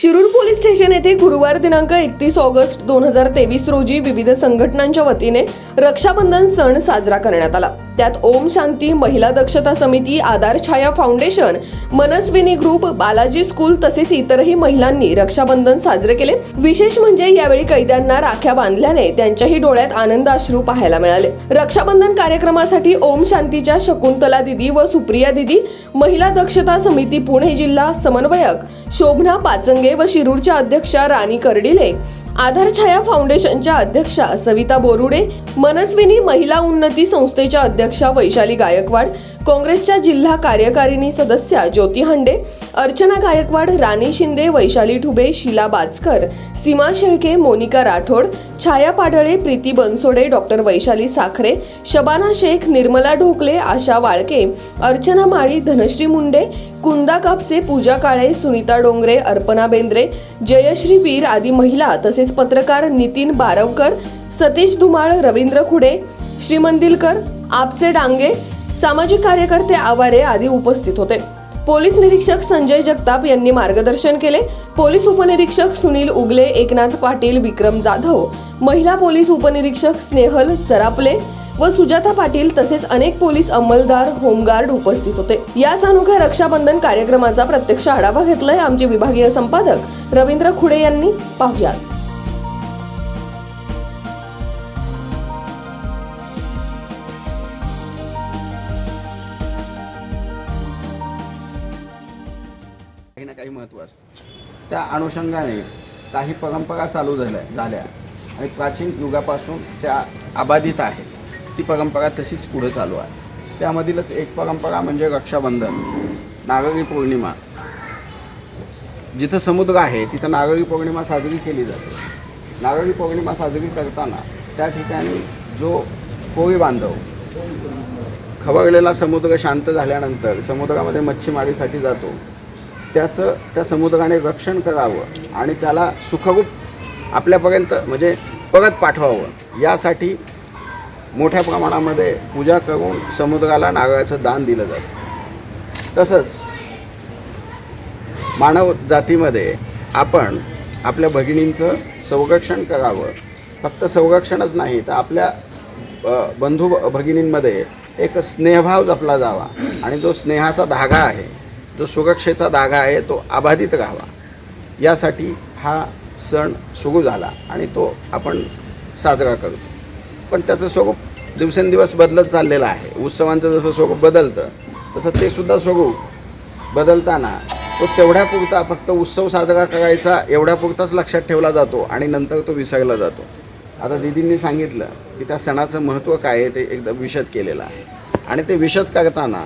Shirur police station येथे गुरुवार दिनांक एकतीस ऑगस्ट दोन हजार तेवीस रोजी विविध संघटनांच्या वतीने रक्षाबंधन सण साजरा करण्यात आला. त्यात ओम Shanti Mahila Dakshata Samiti Aadhar Chhaya foundation Manaswini group Balaji school तसेच इतरही महिलांनी रक्षाबंधन साजरे केले. विशेष म्हणजे यावेळी कैद्यांना राख्या बांधल्याने त्यांच्याही डोळ्यात आनंद अश्रू पाहायला मिळाले. रक्षाबंधन कार्यक्रमासाठी ओम शांतीच्या शकुंतला दिदी व सुप्रिया दिदी महिला दक्षता समिती पुणे जिल्हा समन्वयक शोभना पाचंगे व शिरूरच्या अध्यक्षा राणी कर्डिले आधारछाया फाउंडेशनच्या अध्यक्षा सविता बोरुडे मनस्विनी महिला उन्नती संस्थेच्या अध्यक्षा वैशाली गायकवाड काँग्रेसच्या जिल्हा कार्यकारिणी सदस्या ज्योती हंडे अर्चना गायकवाड राणी शिंदे वैशाली ठुबे शीला बाचकर सीमा शेळके मोनिका राठोड छाया पाडळे प्रीती बनसोडे डॉक्टर वैशाली साखरे शबाना शेख निर्मला ढोकले आशा वाळके अर्चना माळी धनश्री मुंडे कुंदा कापसे पूजा काळे सुनीता डोंगरे अर्पणा बेंद्रे जयश्री वीर आदी महिला तसेच पत्रकार नितीन बारवकर सतीश धुमाळ रवींद्र खुडे श्रीमंदिलकर आपचे डांगे सामाजिक कार्यकर्ते आवारे आदी उपस्थित होते. पोलीस निरीक्षक संजय जगताप यांनी मार्गदर्शन केले. पोलीस उपनिरीक्षक सुनील उगले एकनाथ पाटील विक्रम जाधव महिला पोलीस उपनिरीक्षक स्नेहल चरापले व सुजाता पाटील तसेच अनेक पोलीस अंमलदार होमगार्ड उपस्थित होते. याच अनोख्या रक्षाबंधन कार्यक्रमाचा प्रत्यक्ष आढावा घेतलाय आमचे विभागीय संपादक रवींद्र खुडे यांनी. पाहुयात. महत्त्व असतं. त्या अनुषंगाने काही परंपरा चालू झाल्या झाल्या आणि प्राचीन युगापासून त्या अबाधित आहे ती परंपरा तशीच पुढे चालू आहे. त्यामधीलच एक परंपरा म्हणजे रक्षाबंधन नारळी पौर्णिमा. जिथं समुद्र आहे तिथं नारळी पौर्णिमा साजरी केली जाते. नारळी पौर्णिमा साजरी करताना त्या ठिकाणी जो कोळी बांधव खवळलेला समुद्र शांत झाल्यानंतर समुद्रामध्ये मच्छीमारीसाठी जातो त्याचं त्या समुद्राने रक्षण करावं आणि त्याला सुखरूप आपल्यापर्यंत म्हणजे परत पाठवावं. यासाठी मोठ्या प्रमाणामध्ये पूजा करून समुद्राला नारळाचं दान दिलं जातं. तसंच मानव जातीमध्ये आपण आपल्या भगिनींचं संरक्षण करावं. फक्त संरक्षणच नाही तर आपल्या बंधू भगिनींमध्ये एक स्नेहभाव जपला जावा. आणि जो स्नेहाचा धागा आहे जो सुरक्षेचा धागा आहे तो अबाधित राहावा. यासाठी हा सण सुरू झाला आणि तो आपण साजरा करतो. पण त्याचं स्वरूप दिवसेंदिवस बदलत चाललेलं आहे. उत्सवांचं जसं स्वरूप बदलतं तसं ते सुद्धा स्वरूप बदलताना तो तेवढ्यापुरता फक्त उत्सव साजरा करायचा एवढ्यापुरताच लक्षात ठेवला जातो आणि नंतर तो विसरला जातो. आता दिदींनी सांगितलं की त्या सणाचं महत्त्व काय आहे ते एकदम विशद केलेलं आहे. आणि ते विशद करताना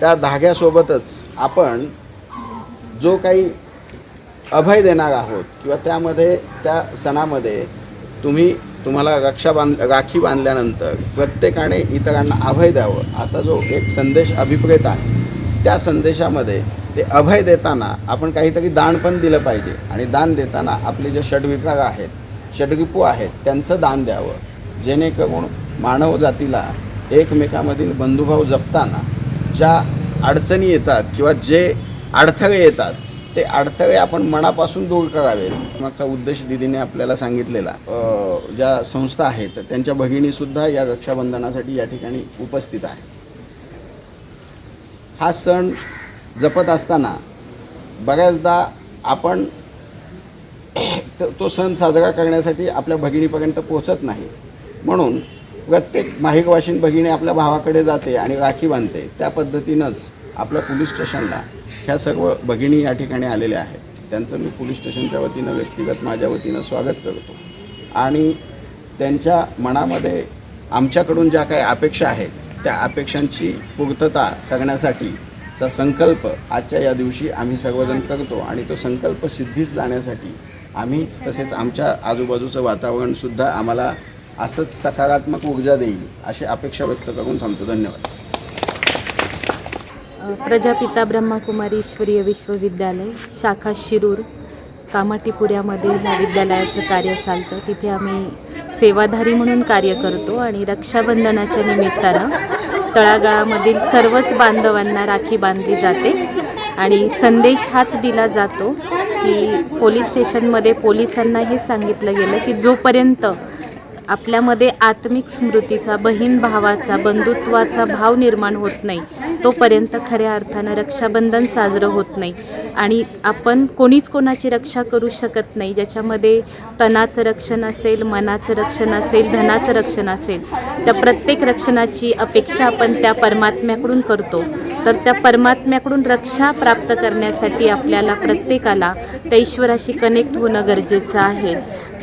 त्या धाग्यासोबतच आपण जो काही अभय देणार आहोत किंवा त्यामध्ये त्या सणामध्ये तुम्ही तुम्हाला रक्षा बांध राखी बांधल्यानंतर प्रत्येकाने इतरांना अभय द्यावं असा जो एक संदेश अभिप्रेत आहे त्या संदेशामध्ये ते अभय देताना आपण काहीतरी दान पण दिलं पाहिजे. आणि दान देताना आपले जे षडविभाग आहेत षडरिपू आहेत त्यांचं दान द्यावं. जेणेकरून मानव जातीला एकमेकामधील बंधुभाव जपताना ज्या अडचणी येतात किंवा जे अडथळे येतात ते अडथळे आपण मनापासून दूर करावे. मागचा उद्देश दिदीने आपल्याला सांगितलेला. ज्या संस्था आहेत त्यांच्या भगिनीसुद्धा या रक्षाबंधनासाठी या ठिकाणी उपस्थित आहे हा सण जपत असताना बऱ्याचदा आपण तो सण साजरा करण्यासाठी आपल्या भगिनीपर्यंत पोहोचत नाही. म्हणून प्रत्येक माहिकवाशीन भगिनी आपल्या भावाकडे जाते आणि राखी बांधते. त्या पद्धतीनंच आपल्या पोलीस स्टेशनला ह्या सर्व भगिनी या ठिकाणी आलेल्या आहेत. त्यांचं मी पोलीस स्टेशनच्या वतीनं व्यक्तिगत माझ्या वतीनं स्वागत करतो. आणि त्यांच्या मनामध्ये आमच्याकडून ज्या काही अपेक्षा आहेत त्या अपेक्षांची पूर्तता करण्यासाठी चा संकल्प आजच्या या दिवशी आम्ही सर्वजण करतो आणि तो संकल्प सिद्धीस जाण्यासाठी आम्ही तसेच आमच्या आजूबाजूचं वातावरणसुद्धा आम्हाला असंच सकारात्मक ऊर्जा देईल अशी अपेक्षा व्यक्त करून थांबतो. धन्यवाद. प्रजापिता ब्रह्माकुमारी ईश्वरीय विश्वविद्यालय शाखा शिरूर कामाटीपुऱ्यामध्ये ह्या विद्यालयाचं कार्य चालतं. तिथे आम्ही सेवाधारी म्हणून कार्य करतो आणि रक्षाबंधनाच्या निमित्तानं तळागाळामधील सर्वच बांधवांना राखी बांधली जाते आणि संदेश हाच दिला जातो की पोलीस स्टेशनमध्ये पोलिसांना हे सांगितलं गेलं की जोपर्यंत आपल्यामध्ये आत्मिक स्मृतीचा बहीण भावाचा बंधुत्वाचा भाव निर्माण होत नाही. तोपर्यंत खऱ्या अर्थानं रक्षाबंधन साजरं होत नाही. आणि आपण कोणीच कोणाची रक्षा करू शकत नाही ज्याच्यामध्ये तनाचं रक्षण असेल मनाचं रक्षण असेल धनाचं रक्षण असेल. त्या प्रत्येक रक्षणाची अपेक्षा आपण त्या परमात्म्याकडून करतो. तर त्या परमात्म्याकडून रक्षा प्राप्त करण्यासाठी आपल्याला प्रत्येकाला त्या ईश्वराशी कनेक्ट होणं गरजेचं आहे.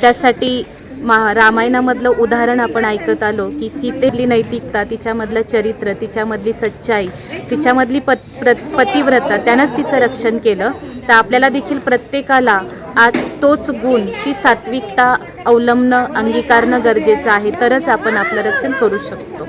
त्यासाठी मा रामायणामधलं उदाहरण आपण ऐकत आलो की सीतेतली नैतिकता तिच्यामधलं चरित्र तिच्यामधली सच्चाई तिच्यामधली पत प्र पतिव्रता त्यानंच तिचं रक्षण केलं. तर आपल्याला देखील प्रत्येकाला आज तोच गुण ती सात्विकता अवलंबणं अंगीकारणं गरजेचं आहे. तरच आपण आपलं रक्षण करू शकतो.